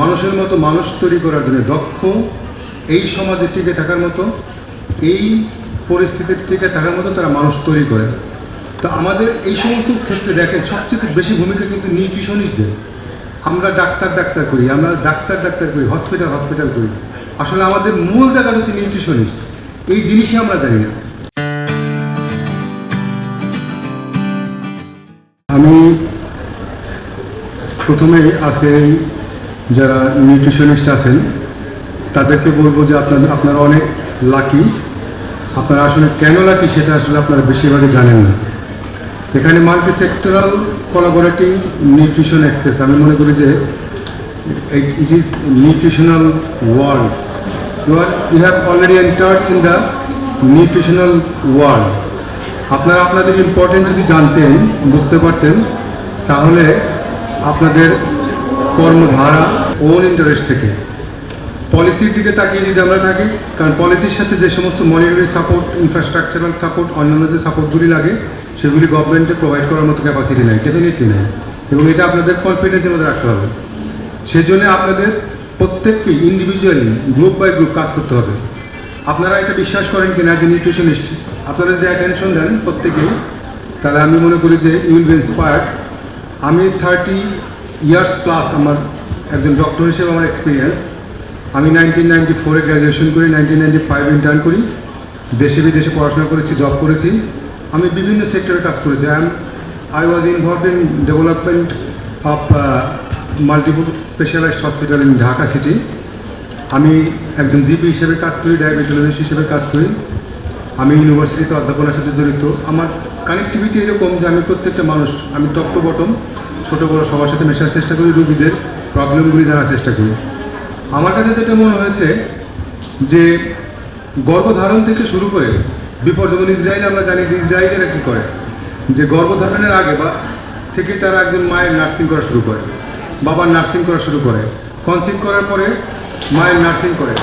মানুষের মতো মানুষ তৈরি করার জন্য দক্ষ, এই সমাজে টিকে থাকার মতো, এই পরিস্থিতিতে টিকে থাকার মতো তারা মানুষ তৈরি করে। তো আমাদের এই সমস্ত ক্ষেত্রে দেখেন, সবচেয়ে বেশি ভূমিকা কিন্তু নিউট্রিশনিস্টদের। আমরা ডাক্তার ডাক্তার করি, আমরা ডাক্তার ডাক্তার করি, হসপিটাল হসপিটাল করি। আসলে আমাদের মূল জায়গাটা হচ্ছে নিউট্রিশনিস্ট। এই জিনিসই আমরা জানি না। আমি প্রথমে আজকে এই যারা নিউট্রিশনিস্ট আছেন, তাদেরকে বলব যে আপনাদের, আপনারা অনেক লাকি আপনারা আসলে কেন লাকি সেটা আসলে আপনারা বেশিরভাগই জানেন না। এখানে multi sectoral collaborating nutrition access আমি মনে করি যে it is nutritional world you are you have already entered in the nutritional world আপনারা আপনাদের ইম্পর্টেন্ট যদি জানতেন, বুঝতে পারতেন, তাহলে আপনাদের কর্মধারা ওন ইন্টারেস্ট থেকে। পলিসির দিকে তাকিয়ে যদি আমরা থাকি, কারণ পলিসির সাথে যে সমস্ত মনিটরি সাপোর্ট ইনফ্রাস্ট্রাকচারাল সাপোর্ট অন্যান্য যে সাপোর্টগুলি লাগে, সেগুলি গভর্নমেন্টে প্রোভাইড করার মতো ক্যাপাসিটি নেই ডেফিনেটলি নেই। এবং এটা আপনাদের কনফিডেন্সের মধ্যে রাখতে হবে। সেজন্য আপনাদের প্রত্যেককে ইন্ডিভিজুয়ালি গ্রুপ বাই গ্রুপ কাজ করতে হবে। আপনারা এটা বিশ্বাস করেন কিনা, যে নিউট্রিশনিস্ট আপনারা যদি অ্যাটেনশন দেন প্রত্যেকেই, তাহলে আমি মনে করি যে ইউল বি ইন্সপায়ার্ড আমি থার্টি ইয়ার্স প্লাস আমার একজন ডক্টর হিসেবে আমার এক্সপিরিয়েন্স আমি নাইনটিন নাইনটি ফোরে গ্র্যাজুয়েশন করি নাইনটিন নাইনটি ফাইভ ইন্টার্ন করি। দেশে বিদেশে পড়াশোনা করেছি জব করেছি। আমি বিভিন্ন সেক্টরে কাজ করেছি। I am I was involved in development of multiple specialised hospital in Dhaka city আমি একজন জিপি হিসেবে কাজ করি ডায়াবেটোলজিস্ট হিসেবে কাজ করি। আমি ইউনিভার্সিটিতে অধ্যাপনার সাথে জড়িত। আমার কানেক্টিভিটি এরকম যে আমি প্রত্যেকটা মানুষ, আমি টপ টু বটম ছোটো বড়ো সবার সাথে মেশার চেষ্টা করি, রুগীদের প্রবলেমগুলি জানার চেষ্টা করি। আমার কাছে যেটা মনে হয়েছে যে, গর্ভধারণ থেকে শুরু করে বিপদ যেমন ইসরায়েল আমরা জানি যে ইসরায়েলেরা কী করে? যে গর্ভধারণের আগে বা থেকে তারা একজন মায়ের নার্সিং করা শুরু করে, বাবার নার্সিং করা শুরু করে। কনসিভ করার পরে মায়ের নার্সিং করে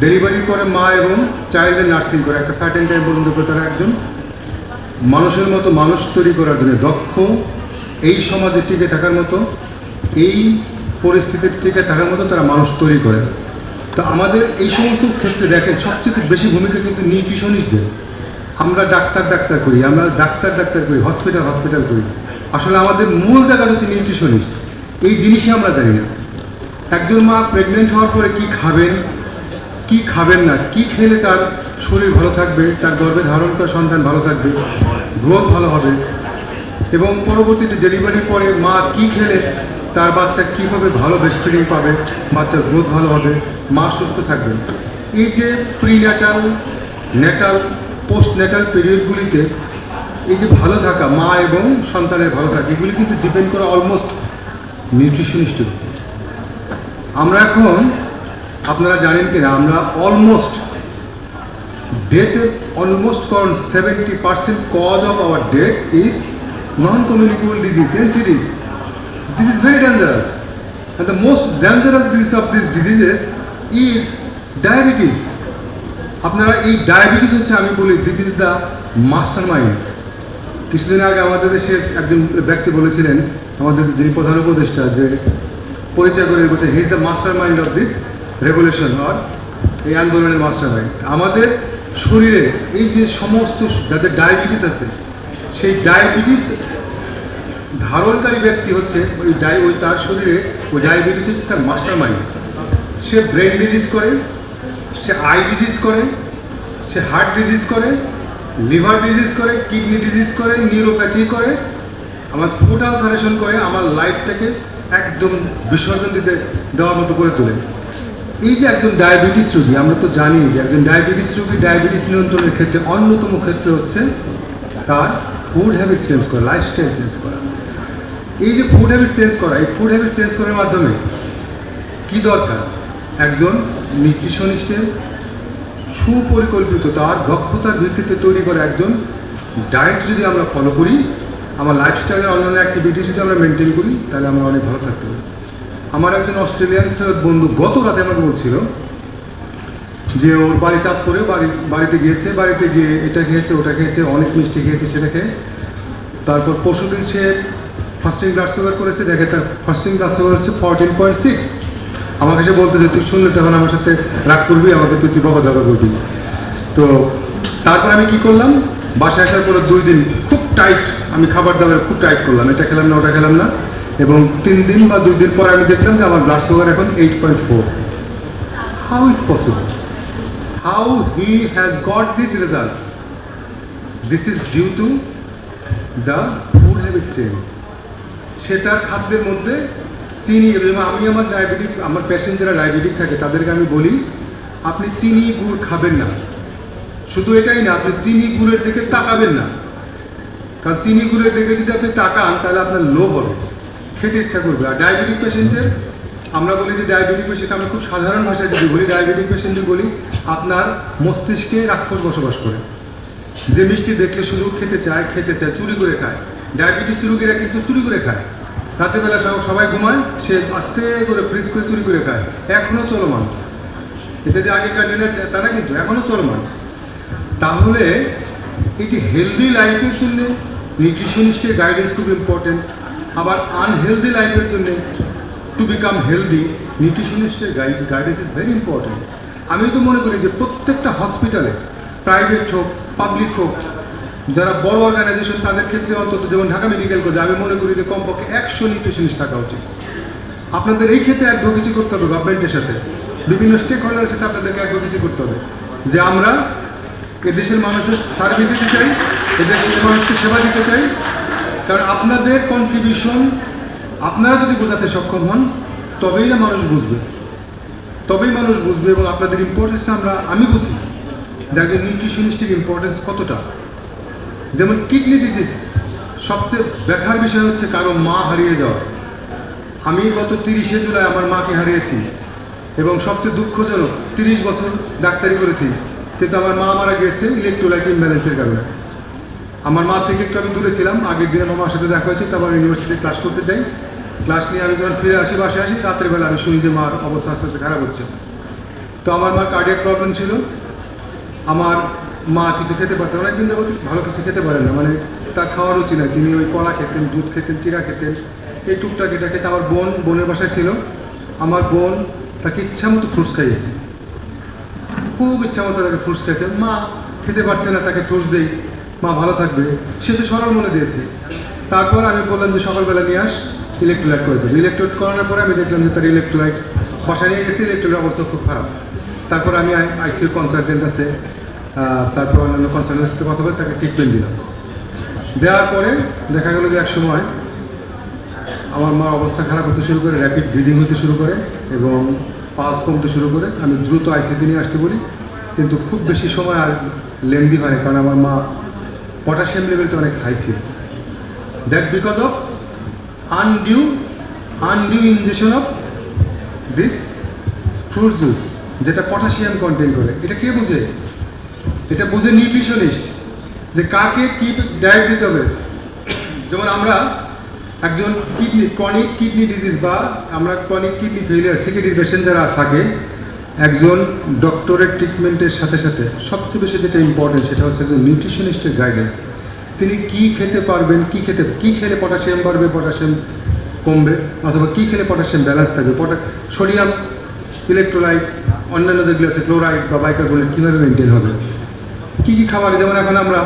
ডেলিভারির পরে মা এবং চাইল্ডের নার্সিং করে। একটা সার্টেন টাইম পর্যন্ত করে তারা একজন মানুষের মতো মানুষ তৈরি করার জন্য দক্ষ এই সমাজে টিকে থাকার মতো, এই পরিস্থিতিতে টিকে থাকার মতো তারা মানুষ তৈরি করে। তো আমাদের এই সমস্ত ক্ষেত্রে দেখেন, সবচেয়ে বেশি ভূমিকা কিন্তু নিউট্রিশনিস্টদের। আমরা ডাক্তার ডাক্তার করি, আমরা ডাক্তার ডাক্তার করি, হসপিটাল হসপিটাল করি। আসলে আমাদের মূল জায়গাটা হচ্ছে নিউট্রিশনিস্ট। এই জিনিসই আমরা জানি না। একজন মা প্রেগনেন্ট হওয়ার পরে কি খাবেন কি খাবেন না, কি খেলে তার শরীর ভালো থাকবে, তার গর্ভে ধারণ করা সন্তান ভালো থাকবে গ্রোথ ভালো হবে এবং পরবর্তীতে ডেলিভারির পরে মা কি খেলে, তার বাচ্চা কীভাবে ভালো ব্রেস্ট ফিডিং পাবে, বাচ্চার গ্রোথ ভালো হবে, মা সুস্থ থাকবে এই যে প্রিন্যাটাল ন্যাটাল পোস্ট ন্যাটাল পিরিয়ডগুলিতে এই যে ভালো থাকা, মা এবং সন্তানের ভালো থাকা, এগুলি কিন্তু ডিপেন্ড করে অলমোস্ট নিউট্রিশনিস্টের। আমরা এখন, আপনারা জানেন কিনা, আমরা অলমোস্ট ডেথের অলমোস্ট কারণ seventy percent cause of our death is communicable disease NCDs this is very dangerous and the most dangerous disease of these diseases is diabetes. আপনারা এই ডায়াবেটিস হচ্ছে, আমি বলি this is the master mind কিছুদিন আগে আমাদের দেশের একজন ব্যক্তি বলেছিলেন, আমাদের যিনি প্রধান উপদেষ্টা, যে পরিচয় করে বলছে he is the mastermind of this regulation or এই আন্দোলনের মাস্টার মাইন্ড আমাদের শরীরে এই যে সমস্ত, যাদের ডায়াবেটিস আছে সেই ডায়াবেটিস ধারণকারী ব্যক্তি হচ্ছে ওই ডাই ওই তার শরীরে ওই ডায়াবেটিস হচ্ছে তার মাস্টার মাইন্ড সে ব্রেন ডিজিজ করে, সে আই ডিজিজ করে, সে হার্ট ডিজিজ করে লিভার ডিজিজ করে কিডনি ডিজিজ করে নিউরোপ্যাথি করে, আমার টোটাল সারেশন করে, আমার লাইফটাকে একদম বিসর্জন দিতে দেওয়ার মতো করে তোলে। এই যে একজন ডায়াবেটিস রোগী, আমরা তো জানি যে একজন ডায়াবেটিস রোগী ডায়াবেটিস নিয়ন্ত্রণের ক্ষেত্রে অন্যতম ক্ষেত্রে হচ্ছে তার ফুড হ্যাবিট চেঞ্জ করা লাইফস্টাইল চেঞ্জ করা। এই যে ফুড হ্যাবিট চেঞ্জ করা, এই ফুড হ্যাবিট চেঞ্জ করার মাধ্যমে কি দরকার? একজন নিউট্রিশনিস্টের সুপরিকল্পিত, তার দক্ষতার ভিত্তিতে তৈরি করা একজন ডায়েট যদি আমরা ফলো করি, আমার লাইফস্টাইলের অন্যান্য অ্যাক্টিভিটি যদি আমরা মেনটেন করি, তাহলে আমরা অনেক ভালো থাকতে পারি। আমার একজন অস্ট্রেলিয়ান ফেরত বন্ধু গত রাতে আমাকে বলছিল যে ওর বাড়ি চাঁদপুরে বাড়ি, বাড়িতে গিয়েছে, বাড়িতে গিয়ে এটা খেয়েছে, ওটা খেয়েছে, অনেক মিষ্টি খেয়েছে সেটা খেয়ে তারপর পরশুদিন সে ফার্স্টিং ব্লাড সুগার করেছে, দেখে তার ফার্স্টিং ব্লাড সুগার হচ্ছে ফোরটিন পয়েন্ট সিক্স আমাকে সে বলতে যে তুই শুনলে তখন আমার সাথে রাগ করবি, আমাকে তুই তুই বকাঝকা করবি তো তারপর আমি কি করলাম? বাসায় আসার পরে দুই দিন খুব টাইট আমি খাবার দাবার খুব টাইট করলাম। এটা খেলাম না, ওটা খেলাম না। এবং তিন দিন বা দুই দিন পরে আমি দেখলাম যে আমার ব্লাড সুগার এখন eight point four how it possible how he has got this result this is due to the food habit change সে তার খাদ্যের মধ্যে চিনি আমি আমার ডায়াবেটিক আমার পেশেন্ট যারা ডায়াবেটিক থাকে, তাদেরকে আমি বলি, আপনি চিনি, গুড় খাবেন না। শুধু এটাই না, আপনি চিনি, গুড়ের দিকে তাকাবেন না। কারণ চিনি, গুড়ের দিকে যদি আপনি তাকান, তাহলে আপনার লোভ হবে। খেতে ইচ্ছা করবে আর ডায়াবেটিক পেশেন্টের আমরা বলি যে ডায়াবেটিক পেশেন্ট আমরা খুব সাধারণ ভাষায় যদি বলি ডায়াবেটিক পেশেন্টে বলি, আপনার মস্তিষ্কে রাক্ষস বসবাস করে। যে মিষ্টি দেখলে শুধু খেতে চায় খেতে চায়, চুরি করে খায়। ডায়াবেটিস রুগীরা কিন্তু চুরি করে খায়। রাতের বেলা সব, সবাই ঘুমায়, সে আস্তে করে ফ্রিজ করে চুরি করে খায়। এখনও চলমান। এটা যে আগেকার দিনে তারা কিন্তু এখনও চলমান। তাহলে এই যে হেলদি লাইফের জন্য নিউট্রিশনিস্টের গাইডেন্স খুব ইম্পর্টেন্ট আবার আনহেলদি লাইফের জন্য টু বিকাম হেলদি নিউট্রিশনিস্টের গাইডেন্স ইজ ভেরি ইম্পর্টেন্ট আমি তো মনে করি যে প্রত্যেকটা হসপিটালে প্রাইভেট হোক পাবলিক হোক, যারা বড় অর্গানাইজেশন তাদের ক্ষেত্রে অন্তত যেমন ঢাকা মেডিকেল কলেজ আমি মনে করি যে কমপক্ষে একশো নিউট্রিশনিস্ট থাকা উচিত। আপনাদের এই ক্ষেত্রে অ্যাডভোকেসি করতে হবে গভর্নমেন্টের সাথে। বিভিন্ন স্টেক হোল্ডারের সাথে আপনাদেরকে অ্যাডভোকেসি করতে হবে যে আমরা এদেশের মানুষের সার্ভিস দিতে চাই, এদেশের মানুষকে সেবা দিতে চাই। কারণ আপনাদের কন্ট্রিবিউশন আপনারা যদি বোঝাতে সক্ষম হন, তবেই না মানুষ বুঝবে। তবেই মানুষ বুঝবে এবং আপনাদের ইম্পর্টেন্সটা আমরা আমি বুঝি যে একজন নিউট্রিশনিস্টের ইম্পর্টেন্স কতটা। যেমন কিডনি ডিজিজ সবচেয়ে ব্যথার বিষয় হচ্ছে কারও মা হারিয়ে যাওয়া। আমি গত তিরিশে জুলাই আমার মাকে হারিয়েছি এবং সবচেয়ে দুঃখজনক, তিরিশ বছর ডাক্তারি করেছি, কিন্তু আমার মা মারা গিয়েছে ইলেকট্রোলাইট ইমব্যালেন্সের কারণে। আমার মা থেকে একটু আমি দূরে ছিলাম, আগের দিন আমার সাথে দেখা হয়েছে, তো আমার ইউনিভার্সিটি ক্লাস করতে যাই। ক্লাস নিয়ে আমি যখন ফিরে আসি বাসে আসি রাতের বেলা আমি শুনি যে মার অবস্থা আস্তে আস্তে খারাপ হচ্ছে। তো আমার মার কার্ডিয়াক প্রবলেম ছিল। আমার মা কিছু খেতে পারতেন অনেকদিন যাবত ভালো কিছু খেতে পারেন না। মানে তার খাওয়ার রুচি না তিনি ওই কলা খেতেন, দুধ খেতেন চিরা খেতেন। এই টুকটাক এটা খেতে আমার বোন, বোনের বাসায় ছিল। আমার বোন তাকে ইচ্ছা মতো ফ্রুটস খাইয়েছে। খুব ইচ্ছা মতো তাকে ফ্রুটস খেয়েছে মা খেতে পারছে না, তাকে ফ্রুটস দেই। মা ভালো থাকবে। সে তো সরল মনে দিয়েছে। তারপর আমি বললাম যে, সকালবেলা নিয়ে আস। ইলেকট্রোলাইট করে দেবো ইলেকট্রোলাইট করানোর পরে আমি দেখলাম যে তার ইলেকট্রোলাইট বাসায় নিয়ে গেছি ইলেকট্রোলাইট অবস্থা খুব খারাপ। তারপর আমি আইসিউ কনসালটেন্ট আছে তারপর অন্যান্য কনসালটেন্টের সাথে কথা বলে তাকে ট্রিটমেন্ট দিলাম। দেওয়ার পরে দেখা গেল যে এক সময় আমার মার অবস্থা খারাপ হতে শুরু করে র্যাপিড ব্রিদিং হতে শুরু করে এবং পালস কমতে শুরু করে। আমি দ্রুত আইসিতে নিয়ে আসতে বলি, কিন্তু খুব বেশি সময় আর লেন্দি হয় কারণ আমার মা পটাশিয়াম লেভেলটা অনেক হাই ছিল। That because of undue undue injection of this fruit juice যেটা পটাশিয়াম কন্টেন্ট করে। এটা কে বুঝে? এটা বুঝে নিউট্রিশনিস্ট যে কাকে কি ডায়েট দিতে হবে। যেমন আমরা একজন কিডনি ক্রনিক কিডনি ডিজিজ বা আমরা ক্রনিক কিডনি ফেলিয়ার সিকিডির পেশেন্ট যারা থাকে, একজন ডক্টরের ট্রিটমেন্টের সাথে সাথে সবচেয়ে বেশি যেটা ইম্পর্টেন্ট সেটা হচ্ছে যে নিউট্রিশনিস্টের গাইডেন্স তিনি কি খেতে পারবেন, কি খেতে, কি খেলে পটাশিয়াম বাড়বে, পটাশিয়াম কমবে, অথবা কি খেলে পটাশিয়াম ব্যালেন্স থাকবে? সোডিয়াম, ইলেকট্রোলাইট, অন্যান্য যেগুলো আছে, ক্লোরাইড বা বাইকার্বনেট কীভাবে মেনটেন হবে? কী কী খাবার, যেমন এখন আমরা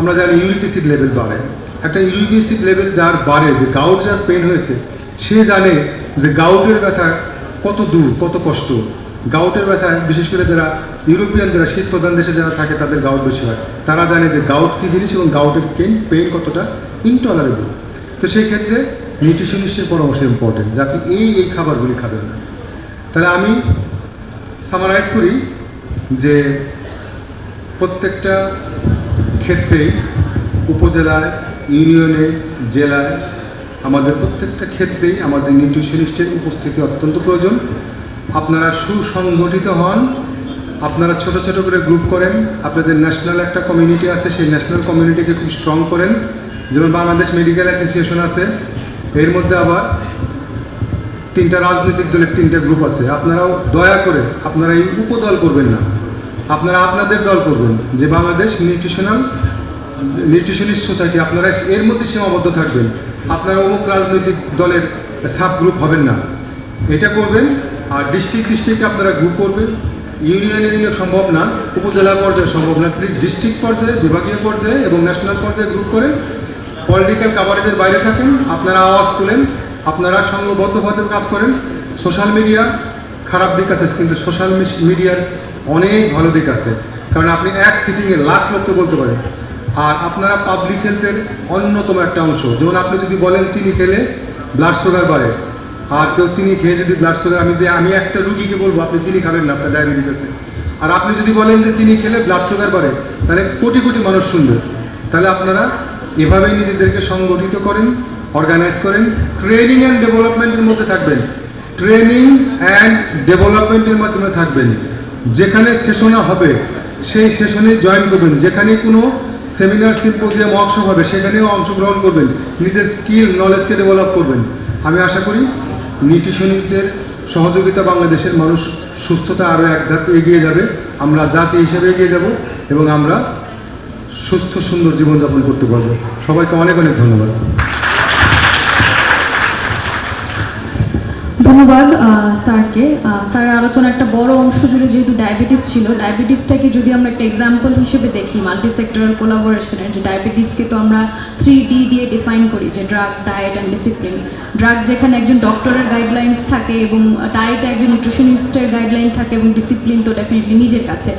আমরা জানি ইউরিক অ্যাসিড লেভেল বাড়ে। একটা ইউরিক অ্যাসিড লেভেল যার বাড়ে, যে গাউট যার পেন হয়েছে, সে জানে যে গাউটের ব্যথা কত দূর, কত কষ্ট। গাউটের ব্যথা, বিশেষ করে যারা ইউরোপিয়ান, যারা শীত প্রধান দেশে যারা থাকে, তাদের গাউট বেশি হয়। তারা জানে যে গাউট কী জিনিস এবং গাউটের পেন পেন কতটা ইনটলারেবল তো সেই ক্ষেত্রে নিউট্রিশনিস্টের পরামর্শ ইম্পর্টেন্ট যে আপনি এই এই খাবারগুলি খাবেন না। তাহলে আমি সামারাইজ করি যে প্রত্যেকটা ক্ষেত্রেই উপজেলায়, ইউনিয়নে, জেলায় আমাদের প্রত্যেকটা ক্ষেত্রেই আমাদের নিউট্রিশনিস্টের উপস্থিতি অত্যন্ত প্রয়োজন। আপনারা সুসংগঠিত হন, আপনারা ছোট ছোট করে গ্রুপ করেন, আপনাদের ন্যাশনাল একটা কমিউনিটি আছে, সেই ন্যাশনাল কমিউনিটিকে খুব স্ট্রং করেন। যেমন বাংলাদেশ মেডিকেল অ্যাসোসিয়েশন আছে, এর মধ্যে আবার তিনটা রাজনৈতিক দলের তিনটা গ্রুপ আছে। আপনারাও দয়া করে, আপনারা এই উপদল করবেন না। আপনারা আপনাদের দল করবেন, যে বাংলাদেশ নিউট্রিশনাল নিউট্রিশনিস্ট সোসাইটি আপনারা এর মধ্যে সীমাবদ্ধ থাকবেন। আপনারা অমুক রাজনৈতিক দলের সাব গ্রুপ হবেন না। এটা করবেন আর ডিস্ট্রিক্ট ডিস্ট্রিক্টে আপনারা গ্রুপ করবেন। ইউনিয়নে ইউনিয়ন সম্ভব না, উপজেলা পর্যায়ে সম্ভব না। ডিস্ট্রিক্ট পর্যায়ে, বিভাগীয় পর্যায়ে এবং ন্যাশনাল পর্যায়ে গ্রুপ করে পলিটিক্যাল কাভারেজের বাইরে থাকেন, আপনারা আওয়াজ তোলেন, আপনারা সংঘবদ্ধভাবে কাজ করেন। সোশ্যাল মিডিয়া খারাপ দিক আছে, কিন্তু সোশ্যাল মিডিয়ার অনেক ভালো দিক আছে। কারণ আপনি এক সিটিংয়ে লাখ লোককে বলতে পারেন। আর আপনারা পাবলিক হেলথের অন্যতম একটা অংশ। যেমন আপনি যদি বলেন, চিনি খেলে ব্লাড সুগার বাড়ে। আর কেউ চিনি খেয়ে যদি ব্লাড সুগার আমি আমি একটা রুগীকে বলব, আপনি চিনি খাবেন না, আপনার ডায়াবেটিস আছে। আর আপনি যদি বলেন যে চিনি খেলে ব্লাড সুগার বাড়ে, তাহলে কোটি কোটি মানুষ শুনবে। তাহলে আপনারা এভাবেই নিজেদেরকে সংগঠিত করেন অর্গানাইজ করেন ট্রেনিং অ্যান্ড ডেভেলপমেন্টের মধ্যে থাকবেন। ট্রেনিং অ্যান্ড ডেভেলপমেন্টের মাধ্যমে থাকবেন। যেখানে সেশনে হবে, সেই সেশনে জয়েন করবেন। যেখানে কোনো সেমিনার সিম্পোজিয়াম ওয়ার্কশপ হবে, সেখানেও অংশগ্রহণ করবেন। নিজের স্কিল নলেজকে ডেভেলপ করবেন। আমি আশা করি নিউট্রিশনিস্টদের সহযোগিতা বাংলাদেশের মানুষ সুস্থতা আরও এক ধাপ এগিয়ে যাবে। আমরা জাতি হিসেবে এগিয়ে যাব এবং আমরা সুস্থ, সুন্দর জীবনযাপন করতে পারব। সবাইকে অনেক অনেক ধন্যবাদ। ধন্যবাদ স্যারকে। স্যার আলোচনা একটা বড় অংশ জুড়ে যেহেতু ডায়াবেটিস ছিল, ডায়াবেটিসটাকে যদি আমরা একটা এক্সাম্পল হিসেবে দেখি মাল্টি সেক্টরাল কোলাবোরেশনের যে ডায়াবেটিসকে তো আমরা থ্রি ডি দিয়ে ডিফাইন করি, যে drug diet and discipline drug যেখানে একজন ডক্টরের গাইডলাইন্স থাকে এবং ডায়েটে একজন নিউট্রিশনিস্টের গাইডলাইন থাকে এবং ডিসিপ্লিন তো ডেফিনেটলি নিজের কাছে।